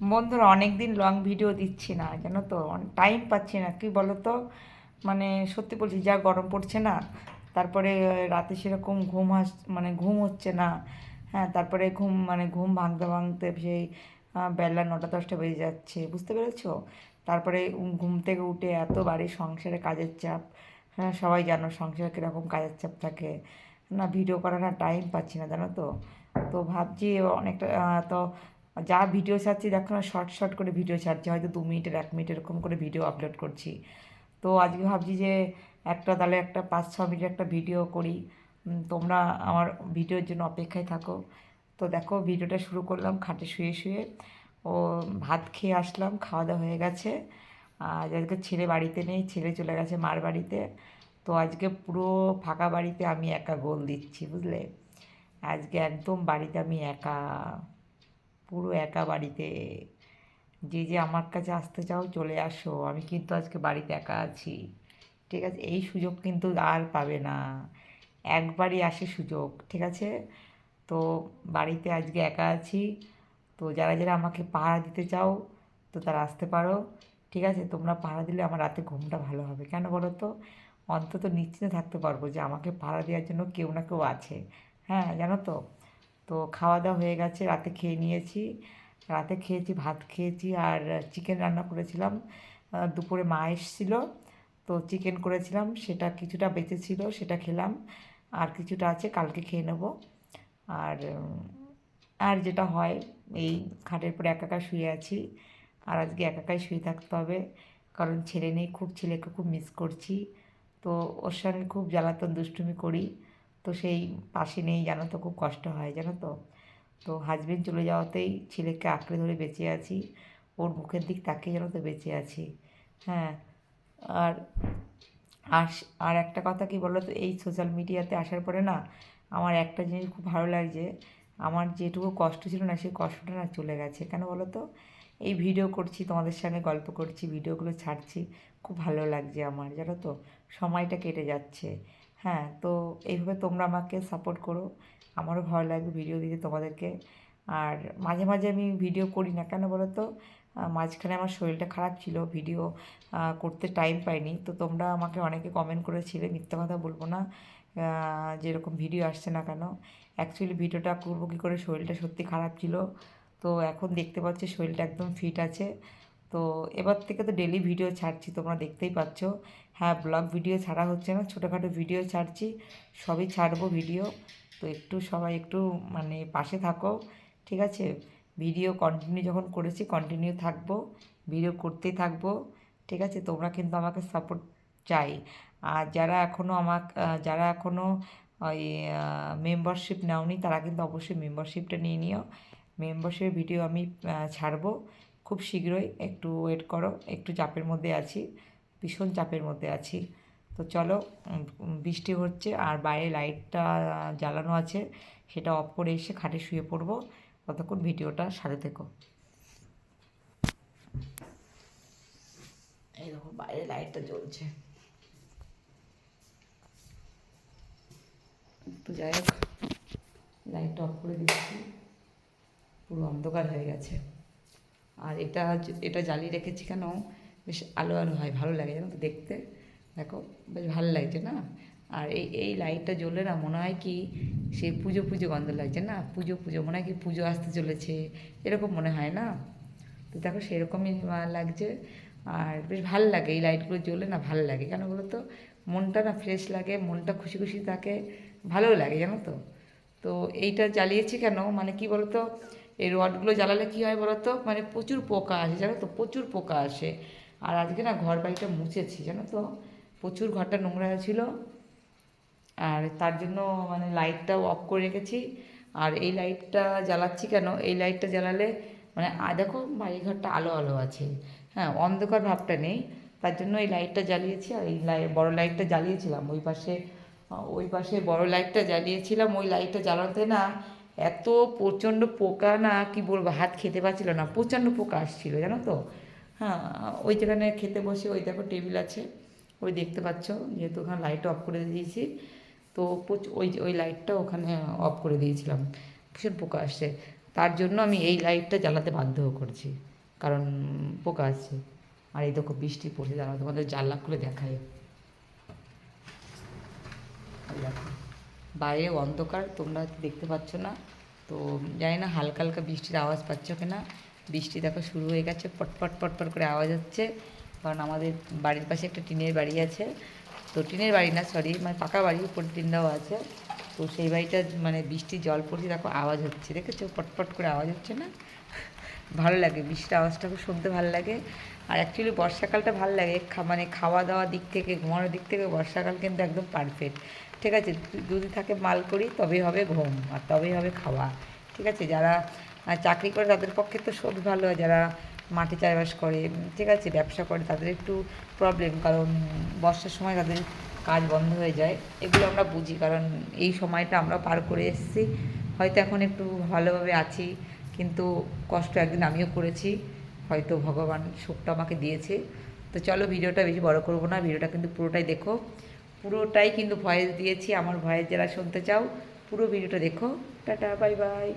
বন্ধুরা অনেক দিন লং ভিডিও দিচ্ছি না, জানো তো? টাইম পাচ্ছি না, কি বলো তো মানে সত্যি বলছি, যা গরম পড়ছে না, তারপরে রাতে সেরকম ঘুম আস মানে ঘুম হচ্ছে না। হ্যাঁ তারপরে ঘুম মানে ঘুম ভাঙতে ভাঙতে সেই বেলা নটা দশটা বেজে যাচ্ছে, বুঝতে পেরেছ? তারপরে ঘুম থেকে উঠে এত বাড়ির সংসারে কাজের চাপ। হ্যাঁ সবাই জানো সংসারে কীরকম কাজের চাপ থাকে। না ভিডিও করার টাইম পাচ্ছি না, জানো তো? তো ভাবছি অনেকটা তো যা ভিডিও ছাড়ছি, দেখো না শর্ট শর্ট করে ভিডিও ছাড়ছি। হয়তো দু মিনিটের এক মিনিট এরকম করে ভিডিও আপলোড করছি। তো আজকে ভাবছি যে একটা, তাহলে একটা পাঁচ, ছ মিনিটের একটা ভিডিও করি। তোমরা আমার ভিডিওর জন্য অপেক্ষায় থাকো। তো দেখো ভিডিওটা শুরু করলাম, খাটে শুয়ে শুয়ে। ও, ভাত খেয়ে আসলাম, খাওয়া দাওয়া হয়ে গেছে। আর আজকে ছেলে বাড়িতে নেই, ছেলে চলে গেছে মার বাড়িতে। তো আজকে পুরো ফাঁকা বাড়িতে আমি একা গোল দিচ্ছি, বুঝলে? আজকে একদম বাড়িতে আমি একা। পুরো একা বাড়িতে। যে যে আমার কাছে আসতে চাও চলে আসো। আমি কিন্তু আজকে বাড়িতে একা আছি। ঠিক আছে? এই সুযোগ কিন্তু আর পাবে না। একবারই আসে সুযোগ, ঠিক আছে? তো বাড়িতে আজকে একা আছি। তো যারা যারা আমাকে পাহারা দিতে চাও, তো তারা আসতে পারো। ঠিক আছে? তোমরা পাহারা দিলে আমার রাতে ঘুমটা ভালো হবে। কেন বলো তো? অন্তত নিশ্চিন্তে থাকতে পারব যে আমাকে পাহারা দেওয়ার জন্য কেউ না কেউ আছে। হ্যাঁ জানো তো? তো খাওয়া দাওয়া হয়ে গেছে, রাতে খেয়ে নিয়েছি। রাতে খেয়েছি, ভাত খেয়েছি আর চিকেন রান্না করেছিলাম। দুপুরে মা এসেছিল, তো চিকেন করেছিলাম। সেটা কিছুটা বেঁচে ছিল, সেটা খেলাম। আর কিছুটা আছে, কালকে খেয়ে নেব। আর আর যেটা হয়, এই খাটের পরে একা একা শুয়ে আছি। আর আজকে একা একাই শুয়ে থাকতে হবে। কারণ ছেলে নেই, খুব, ছেলেকে খুব মিস করছি। তো ওর সঙ্গে খুব জ্বালাতন দুষ্টুমি করি। তো সেই পাশে নেই, জানো তো খুব কষ্ট হয়, জানো তো। তো হাজবেন্ড চলে যাওয়াতেই ছেলেকে আঁকড়ে ধরে বেঁচে আছি, ওর মুখের দিক তাকিয়ে যেন তো বেঁচে আছি হ্যাঁ। আর আর আর একটা কথা কি বলো তো, এই সোশ্যাল মিডিয়াতে আসার পরে না, আমার একটা জিনিস খুব ভালো লাগছে, আমার যেটুকু কষ্ট ছিল না, সেই কষ্টটা না চলে গেছে। কেন বলো তো? এই ভিডিও করছি, তোমাদের সঙ্গে গল্প করছি ভিডিওগুলো ছাড়ছি, খুব ভালো লাগছে আমার, জানো তো। সময়টা কেটে যাচ্ছে। হ্যাঁ তো এইভাবে তোমরা আমাকে সাপোর্ট করো। আমারও ভালো লাগবে ভিডিও দিতে তোমাদেরকে। আর মাঝে মাঝে আমি ভিডিও করি না কেন বলো তো মাঝখানে আমার শরীরটা খারাপ ছিল ভিডিও করতে টাইম পাইনি। তো তোমরা আমাকে অনেকে কমেন্ট করেছিলে, মিথ্যা কথা বলব না। যেরকম ভিডিও আসছে না কেন। অ্যাকচুয়ালি ভিডিওটা করব কী করে? শরীরটা সত্যি খারাপ ছিল। তো এখন দেখতে পাচ্ছি শরীরটা একদম ফিট আছে। তো এবার থেকে তো ডেলি ভিডিও ছাড়ছি তোমরা দেখতেই পাচ্ছ। হ্যাঁ ব্লগ ভিডিও ছাড়া হচ্ছে না ছোটোখাটো ভিডিও ছাড়ছি সবই ছাড়বো ভিডিও তো একটু সবাই একটু মানে পাশে থাকো ঠিক আছে? ভিডিও কন্টিনিউ যখন করেছি কন্টিনিউ থাকব ভিডিও করতেই থাকব ঠিক আছে? তোমরা কিন্তু আমাকে সাপোর্ট চাই। আর যারা এখনও আহ, যারা এখনও ওই মেম্বারশিপ নাওনি তারা কিন্তু অবশ্যই মেম্বারশিপটা নিয়ে নিও। মেম্বারশিপের ভিডিও আমি ছাড়বো। খুব শীঘ্রই একটু ওয়েট করো, একটু চাপের মধ্যে আছি, ভীষণ চাপের মধ্যে আছি। তো চলো বৃষ্টি হচ্ছে আর বাইরে লাইটটা জ্বালানো আছে, সেটা অফ করে এসে খাটে শুয়ে পড়ব। ততক্ষণ ভিডিওটা সাথে থেকো। এই দেখো, বাইরে লাইটটা জ্বলছে। তো যাই হোক, লাইটটা অফ করে দিচ্ছি। পুরো অন্ধকার হয়ে গেছে। আর এটা এটা জ্বালিয়ে রেখেছি কেন? বেশ আলো আলো হয়, ভালো লাগে জানো তো দেখতে। দেখো, বেশ ভালো লাগছে না? আর এই এই লাইটটা জ্বললে না মনে হয় কি সে পুজো পুজো গন্ধ লাগছে না? পুজো পুজো, মনে হয় কি পুজো আসতে চলেছে। এরকম মনে হয় না? তো দেখো সেরকমই লাগছে। আর বেশ ভালো লাগে এই লাইটগুলো জ্বলে না ভালো লাগে। কেন বলো তো? মনটা না ফ্রেশ লাগে, মনটা খুশি খুশি থাকে ভালো লাগে জানো তো? তো এইটা জ্বালিয়েছি কেন? মানে কি বলতো এই রডগুলো জ্বালালে কী হয় বলো তো? মানে প্রচুর পোকা আসে, জানো তো? প্রচুর পোকা আসে। আর আজকে না ঘর বাড়িটা মুছেছি, জানো তো? প্রচুর ঘরটা নোংরা ছিল আর তার জন্য মানে লাইটটাও অফ করে রেখেছি। আর এই লাইটটা জ্বালাচ্ছি কেন? এই লাইটটা জ্বালালে মানে দেখো বাড়ি ঘরটা আলো আলো আছে। হ্যাঁ অন্ধকার ভাবটা নেই। তার জন্য এই লাইটটা জ্বালিয়েছি আর এই লাই, বড় লাইটটা জ্বালিয়েছিলাম। ওই পাশে ওই পাশে বড় লাইটটা জ্বালিয়েছিলাম। ওই লাইটটা জ্বালাতে না এত প্রচণ্ড পোকা না, কি বলব, হাত খেতে পারছিল না, প্রচণ্ড পোকা আসছিল, জানো তো? হ্যাঁ ওই যেখানে খেতে বসে, ওই দেখো টেবিল আছে, ওই দেখতে পাচ্ছ, যেহেতু ওখানে লাইট অফ করে দিয়েছি, তো ওই ওই লাইটটা ওখানে অফ করে দিয়েছিলাম, ভীষণ পোকা আসছে, তার জন্য আমি এই লাইটটা জ্বালাতে বাধ্য করছি, কারণ পোকা আছে আর এই দেখো বৃষ্টি পড়ছে, দাঁড়াও তোমাদের জানলা খুলে দেখায় দেখো। বাইরে অন্ধকার, তোমরা দেখতে পাচ্ছ না। তো জানি না, হালকা হালকা বৃষ্টির আওয়াজ পাচ্ছ কিনা। বৃষ্টি দেখো শুরু হয়ে গেছে পটপট পটপট করে আওয়াজ হচ্ছে। কারণ আমাদের বাড়ির পাশে একটা টিনের বাড়ি আছে। তো টিনের বাড়ি না সরি মানে পাকা বাড়ি, উপরে টিন দেওয়া আছে। তো সেই বাড়িটা মানে বৃষ্টির জল পড়ছে, দেখো আওয়াজ হচ্ছে। দেখেছ? পটপট করে আওয়াজ হচ্ছে না? ভালো লাগে, বৃষ্টির আওয়াজটা খুব শুনতে ভালো লাগে। আর অ্যাকচুয়ালি বর্ষাকালটা ভালো লাগে। মানে খাওয়া দাওয়ার দিক থেকে, ঘুমানোর দিক থেকে বর্ষাকাল কিন্তু একদম পারফেক্ট ঠিক আছে, যদি থাকে মাল করি, তবেই হবে ঘুম আর তবেই হবে খাওয়া। ঠিক আছে, যারা চাকরি করে তাদের পক্ষে তো সব ভালো যারা মাঠে চাষবাস করে ঠিক আছে, ব্যবসা করে, তাদের একটু প্রবলেম কারণ বর্ষার সময় তাদের কাজ বন্ধ হয়ে যায়। এগুলো আমরা বুঝি, কারণ এই সময়টা আমরা পার করে এসেছি। হয়তো এখন একটু ভালোভাবে আছি, কিন্তু কষ্ট একদিন আমিও করেছি, হয়তো ভগবান সুখটা আমাকে দিয়েছে। তো চলো, ভিডিওটা বেশি বড় করব না, ভিডিওটা কিন্তু পুরোটাই দেখো। পুরোটাই কিন্তু ভয়েস দিয়েছি, আমার ভয়েস যারা শুনতে চাও, পুরো ভিডিওটা দেখো। Tata bye bye